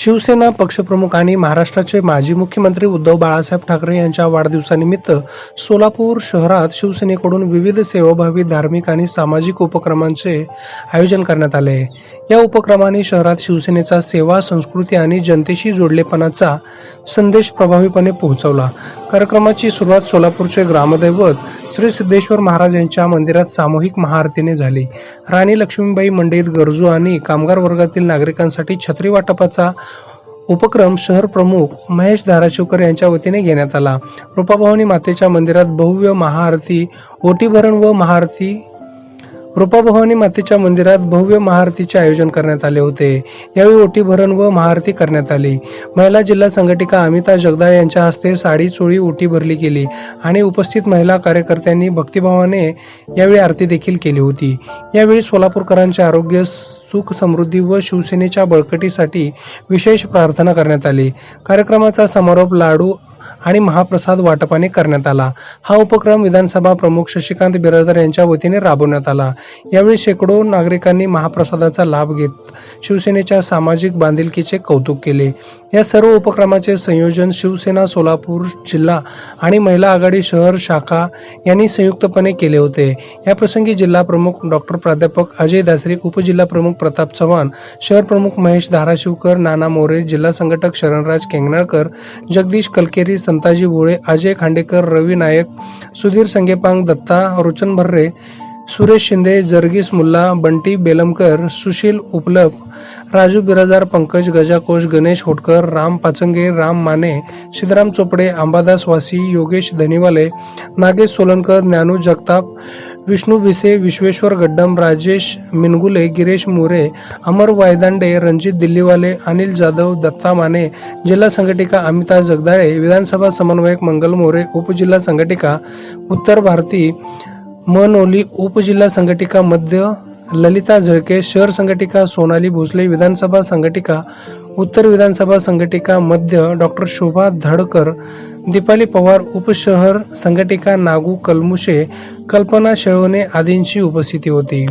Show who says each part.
Speaker 1: शिवसेना पक्षप्रमुख आणि महाराष्ट्राचे माजी मुख्यमंत्री उद्धव बाळासाहेब ठाकरे यांच्या वाढदिवसानिमित्त सोलापूर शहरात शिवसेनेकडून विविध सेवाभावी धार्मिक आणि सामाजिक उपक्रमांचे आयोजन करण्यात आले. या उपक्रमाने शहरात शिवसेनेचा सेवा संस्कृती आणि जनतेशी जोडलेपणाचा संदेश प्रभावीपणे पोहोचवला. कार्यक्रमाची सुरुवात सोलापूरचे ग्रामदैवत श्री सिद्धेश्वर महाराज यांच्या मंदिरात सामूहिक महाआरतीने झाली. राणी लक्ष्मीबाई मंडईत गरजू आणि कामगार वर्गातील नागरिकांसाठी छत्री वाटपाचा उपक्रम शहर प्रमुख महेश धाराशिवकर यांच्या वतीने घेण्यात आला. रूपाभवानी मातेच्या मंदिरात भव्य महाआरती ओटीभरण व महाआरती रूपाभवानी मातेच्या मंदिरात भव्य महाआरतीचे आयोजन करण्यात आले होते. यावेळी ओटीभरण व महाआरती करण्यात आली. महिला जिल्हा संघटिका अमिता जगदाळे यांच्या हस्ते साडी चोळी ओटी भरली गेली आणि उपस्थित महिला कार्यकर्त्यांनी भक्तिभावाने यावेळी आरती देखील केली होती. यावेळी सोलापूरकरांचे आरोग्य सुख समृद्धी व शिवसेनेच्या बळकटीसाठी विशेष प्रार्थना करण्यात आली. कार्यक्रमाचा समारोप लाडू आणि महाप्रसाद वाटपाने करण्यात आला. हा उपक्रम विधानसभा प्रमुख शशिकांत बिराजदार यांच्या वतीने राबवण्यात आला. यावेळी शेकडो नागरिकांनी महाप्रसादाचा लाभ घेत शिवसेनेच्या सामाजिक बांधिलकीचे कौतुक केले. या सर्व उपक्रमाचे संयोजन शिवसेना सोलापूर जिल्हा आणि महिला आघाडी शहर शाखा यांनी संयुक्तपणे केले होते. या प्रसंगी जिल्हा प्रमुख डॉक्टर प्राध्यापक अजय दासरे उपजिल्हा प्रमुख प्रताप चव्हाण शहर प्रमुख महेश धाराशिवकर नाना मोरे जिल्हा संघटक शरणराज केंगणाळकर जगदीश कलकेरी संताजी भोळे अजय खांडेकर रवी नायक सुधीर संगेपांग दत्ता रोचन भर्रे सुरेश शिंदे जर्गीस मुल्ला बंटी बेलमकर सुशील उपलप राजू बिराजार पंकज गजाकोश गणेश होटकर राम पाचंगे राम माने सिद्धराम चोपडे अंबादास वासी योगेश धनीवाले नागेश सोलनकर ज्ञानू जगताप विष्णू भिसे विश्वेश्वर गड्डम राजेश मिनगुले गिरीश मोरे अमर वायदांडे रणजित दिल्लीवाले अनिल जाधव दत्ता माने जिल्हा संघटिका अमिता जगदाळे विधानसभा समन्वयक मंगल मोरे उपजिल्हा संघटिका उत्तर भारती मनोली उपजिल्हा संघटिका मध्य ललिता झळके शहर संघटिका सोनाली भोसले विधानसभा संघटिका उत्तर विधानसभा संघटिका मध्य डॉक्टर शोभा धडकर दीपाली पवार उपशहर संघटिका नागू कलमुशे कल्पना शेळवणे आदींची उपस्थिती होती.